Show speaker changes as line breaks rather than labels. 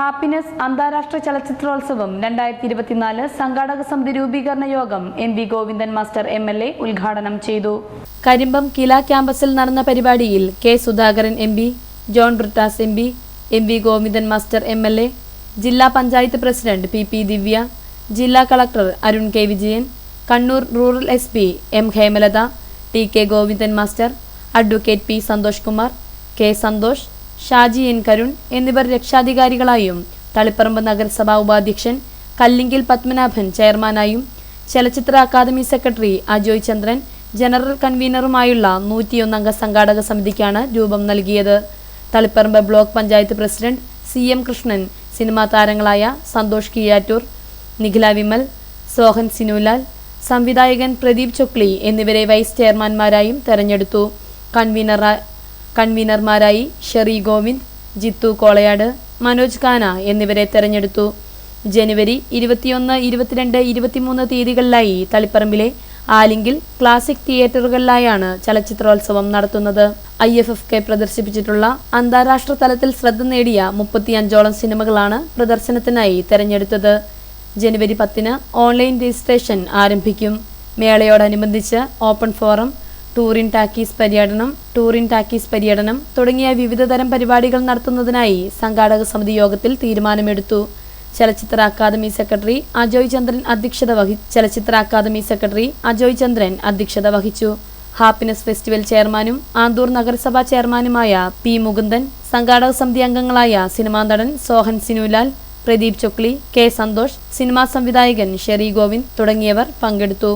Happiness അന്താരാഷ്ട്ര ചലച്ചിത്രോത്സവം രണ്ടായിരത്തി ഇരുപത്തിനാല് സംഘാടക സമിതി രൂപീകരണ യോഗം M V Govindan master M L A ഉദ്ഘാടനം ചെയ്തു. കരിമ്പം കില ക്യാമ്പസിൽ നടന്ന പരിപാടിയിൽ K Sudhakaran M P John Brittas M P M V Govindan master M L A ജില്ലാ panchayat president P P Divya ജില്ലാ collector Arun K Vijayan Kannur rural S P M Hemalatha T K Govindan master advocate P Santhosh Kumar K Santhosh Shaji N Karun എന്നിവർ രക്ഷാധികാരികളായും തളിപ്പറമ്പ് നഗരസഭാ ഉപാധ്യക്ഷൻ കല്ലിങ്കിൽ പത്മനാഭൻ ചെയർമാനായും ചലച്ചിത്ര academy secretary Ajoy Chandran general കൺവീനറുമായുള്ള നൂറ്റിയൊന്നംഗ സംഘാടക സമിതിക്കാണ് രൂപം നൽകിയത്. Taliparamba block panchayat president C M Krishnan cinema താരങ്ങളായ സന്തോഷ് കിയാറ്റൂർ നിഖില വിമൽ സോഹൻ സിനുലാൽ സംവിധായകൻ പ്രദീപ് ചൊക്ലി എന്നിവരെ വൈസ് ചെയർമാൻമാരായും തെരഞ്ഞെടുത്തു. കൺവീനറ കൺവീനർമാരായി ഷെറി ഗോവിന്ദ് ജിത്തു കോളയാട് മനോജ് ഖാന എന്നിവരെ തെരഞ്ഞെടുത്തു. ജനുവരി ഇരുപത്തിയൊന്ന് ഇരുപത്തിരണ്ട് ഇരുപത്തിമൂന്ന് തീയതികളിലായി തളിപ്പറമ്പിലെ ആലിങ്കിൽ ക്ലാസിക് തിയേറ്ററുകളിലായാണ് ചലച്ചിത്രോത്സവം നടത്തുന്നത്. ഐ എഫ് എഫ് കെ പ്രദർശിപ്പിച്ചിട്ടുള്ള അന്താരാഷ്ട്ര തലത്തിൽ ശ്രദ്ധ നേടിയ മുപ്പത്തിയഞ്ചോളം സിനിമകളാണ് പ്രദർശനത്തിനായി തെരഞ്ഞെടുത്തത്. ജനുവരി പത്തിന് ഓൺലൈൻ രജിസ്ട്രേഷൻ ആരംഭിക്കും. മേളയോടനുബന്ധിച്ച് ഓപ്പൺ ഫോറം ടൂറിൻ ടാക്കീസ് പര്യടനം ടൂറിൻ ടാക്കീസ് പര്യടനം തുടങ്ങിയ വിവിധതരം പരിപാടികൾ നടത്തുന്നതിനായി സംഘാടക സമിതി യോഗത്തിൽ തീരുമാനമെടുത്തു. ചലച്ചിത്ര അക്കാദമി സെക്രട്ടറി അജോയ് ചന്ദ്രൻ അധ്യക്ഷത വഹി ചലച്ചിത്ര അക്കാദമി സെക്രട്ടറി അജോയ് ചന്ദ്രൻ അധ്യക്ഷത വഹിച്ചു. ഹാപ്പിനെസ് ഫെസ്റ്റിവൽ ചെയർമാനും ആന്തൂർ നഗരസഭാ ചെയർമാനുമായ പി മുകുന്ദൻ സംഘാടക സമിതി അംഗങ്ങളായ സിനിമാ നടൻ സോഹൻ സിനുലാൽ പ്രദീപ് ചൊക്ലി കെ സന്തോഷ് സിനിമാ സംവിധായകൻ ഷെറി ഗോവിന്ദ് തുടങ്ങിയവർ പങ്കെടുത്തു.